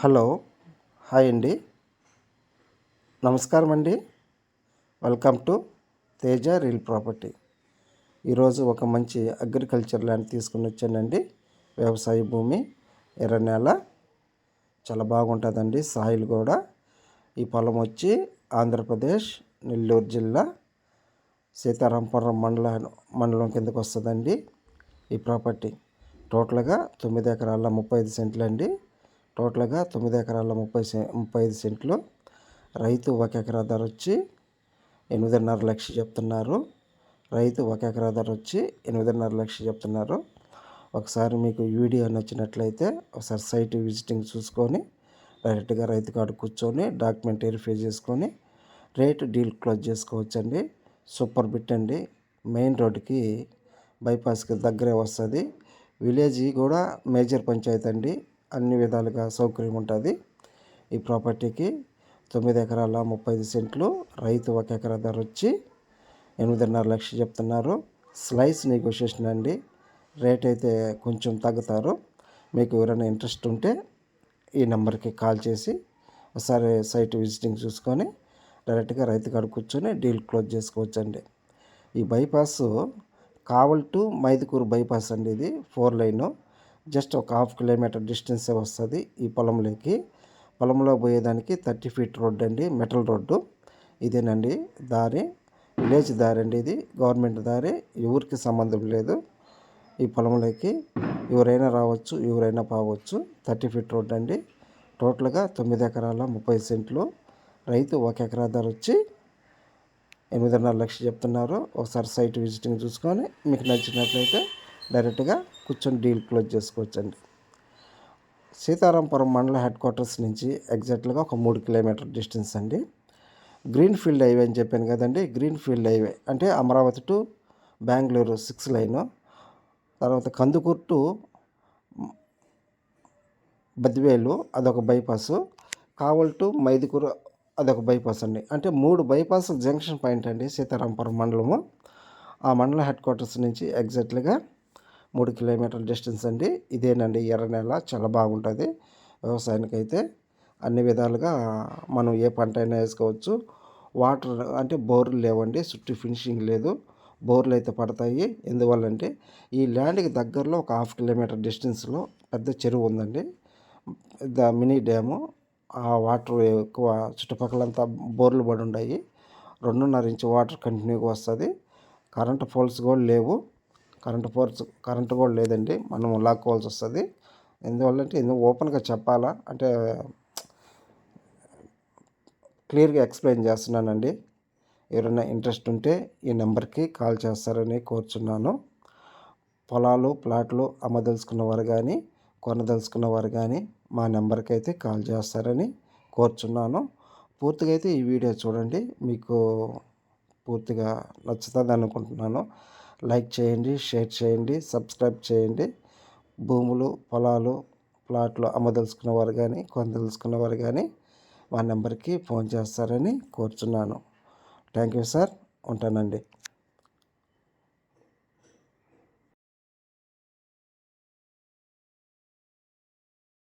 Hello hi అండి. నమస్కారం అండి. Welcome to Teja real property. ఈరోజు ఒక మంచి అగ్రికల్చర్ ల్యాండ్ తీసుకుని వచ్చానండి. వ్యవసాయ భూమి ఎర్ర నేల. చాలా బాగుంటుందండి సాయిల్ కూడా ఈ పొలం వచ్చి ఆంధ్రప్రదేశ్ నెల్లూరు జిల్లా సీతారాంపురం మండల మండలం కిందకు వస్తుందండి ఈ ప్రాపర్టీ. టోటల్గా తొమ్మిది ఎకరాల ముప్పై ఐదు సెంట్లు అండి టోటల్గా తొమ్మిది ఎకరాల ముప్పై సె ముప్పై ఐదు సెంట్లు రైతు ఒక ఎకరా ధర వచ్చి ఎనిమిదిన్నర లక్ష చెప్తున్నారు. రైతు ఒక ఎకరా ధర వచ్చి ఎనిమిదిన్నర లక్ష చెప్తున్నారు. ఒకసారి మీకు వీడియో నచ్చినట్లయితే ఒకసారి సైట్ విజిటింగ్ చూసుకొని డైరెక్ట్గా రైతు కార్డు కూర్చొని డాక్యుమెంట్ వెరిఫై చేసుకొని రేటు డీల్ క్లోజ్ చేసుకోవచ్చండి. సూపర్ బిట్ అండి. మెయిన్ రోడ్డుకి బైపాస్కి దగ్గరే వస్తుంది. విలేజ్ కూడా మేజర్ పంచాయతీ అండి. అన్ని విధాలుగా సౌకర్యం ఉంటుంది. ఈ ప్రాపర్టీకి తొమ్మిది ఎకరాల ముప్పై ఐదు సెంట్లు రైతు ఒక ఎకరా ధర వచ్చి ఎనిమిదిన్నర లక్షలు చెప్తున్నారు. స్లైస్ నెగోషియేషన్ అండి. రేట్ అయితే కొంచెం తగ్గుతారు. మీకు ఎవరైనా ఇంట్రెస్ట్ ఉంటే ఈ నెంబర్కి కాల్ చేసి ఒకసారి సైట్ విజిటింగ్ చూసుకొని డైరెక్ట్గా రైతు కాడ కూర్చొని డీల్ క్లోజ్ చేసుకోవచ్చండి. ఈ బైపాస్ కావల్ టు మైదుకూరు బైపాస్ అండి ఇది. ఫోర్ లైను జస్ట్ ఒక హాఫ్ కిలోమీటర్ డిస్టెన్సే వస్తుంది ఈ పొలంలోకి. పొలంలో పోయేదానికి థర్టీ ఫీట్ రోడ్ అండి మెటల్ రోడ్డు. ఇదేనండి దారి విలేజ్ దారి అండి ఇది గవర్నమెంట్ దారి. ఎవరికి సంబంధం లేదు ఈ పొలంలోకి. ఎవరైనా రావచ్చు ఎవరైనా పోవచ్చు. థర్టీ ఫీట్ రోడ్డు అండి. టోటల్గా తొమ్మిది ఎకరాల ముప్పై సెంట్లు. రైతు ఒక ఎకరా ధర వచ్చి ఎనిమిదిన్నర లక్షలు చెప్తున్నారు. ఒకసారి సైట్ విజిటింగ్ చూసుకొని మీకు నచ్చినట్లయితే డైరెక్ట్గా కూర్చొని డీల్ క్లోజ్ చేసుకోవచ్చండి. సీతారాంపురం మండల హెడ్ క్వార్టర్స్ నుంచి ఎగ్జాక్ట్గా ఒక మూడు కిలోమీటర్ డిస్టెన్స్ అండి. గ్రీన్ ఫీల్డ్ హైవే అని చెప్పాను కదండి. గ్రీన్ ఫీల్డ్ హైవే అంటే Amaravati to Bengaluru six line. తర్వాత కందుకూరు టు బద్వేలు అదొక బైపాసు. కావల్ టు మైదుకూరు అదొక బైపాస్ అండి. అంటే మూడు బైపాస్ జంక్షన్ పాయింట్ అండి సీతారాంపురం మండలము. ఆ మండల హెడ్ క్వార్టర్స్ నుంచి ఎగ్జాక్ట్లీగా మూడు కిలోమీటర్ల డిస్టెన్స్ అండి. ఇదేనండి ఎర్ర నేల చాలా బాగుంటుంది. వ్యవసాయానికైతే అన్ని విధాలుగా మనం ఏ పంట అయినా వేసుకోవచ్చు. వాటర్ అంటే బోర్లు లేవండి చుట్టూ ఫినిషింగ్ లేదు. బోర్లు అయితే పడతాయి. ఎందువల్లంటే ఈ ల్యాండ్కి దగ్గరలో ఒక హాఫ్ కిలోమీటర్ డిస్టెన్స్లో పెద్ద చెరువు ఉందండి. The mini dam. ఆ వాటర్ ఎక్కువ చుట్టుపక్కలంతా బోర్లు పడి ఉన్నాయి రెండున్నర ఇంచు వాటర్ కంటిన్యూగా వస్తుంది. కరెంట్ పోల్స్ కూడా లేవు. కరెంట్ ఫోర్స్ కరెంటు కూడా లేదండి. మనం లాక్కోవాల్సి వస్తుంది. ఎందువల్ల అంటే ఎందుకు ఓపెన్గా చెప్పాలా? అంటే క్లియర్గా ఎక్స్ప్లెయిన్ చేస్తున్నానండి. ఎవరైనా ఇంట్రెస్ట్ ఉంటే ఈ నెంబర్కి కాల్ చేస్తారని కోరుచున్నాను. పొలాలు ప్లాట్లు అమ్మదలుచుకున్న వారు కానీ కొనదలుచుకున్న వారు కానీ మా నెంబర్కి అయితే కాల్ చేస్తారని కోరుచున్నాను. పూర్తిగా అయితే ఈ వీడియో చూడండి. మీకు పూర్తిగా నచ్చుతుంది అనుకుంటున్నాను లైక్ చేయండి షేర్ చేయండి సబ్స్క్రైబ్ చేయండి. భూములు పొలాలు ప్లాట్లు అమ్మదలుచుకున్న వారు కానీ కొనదలుచుకున్న వారు కానీ మా నెంబర్కి ఫోన్ చేస్తారని కోరుచున్నాను. Thank you sir. ఉంటానండి.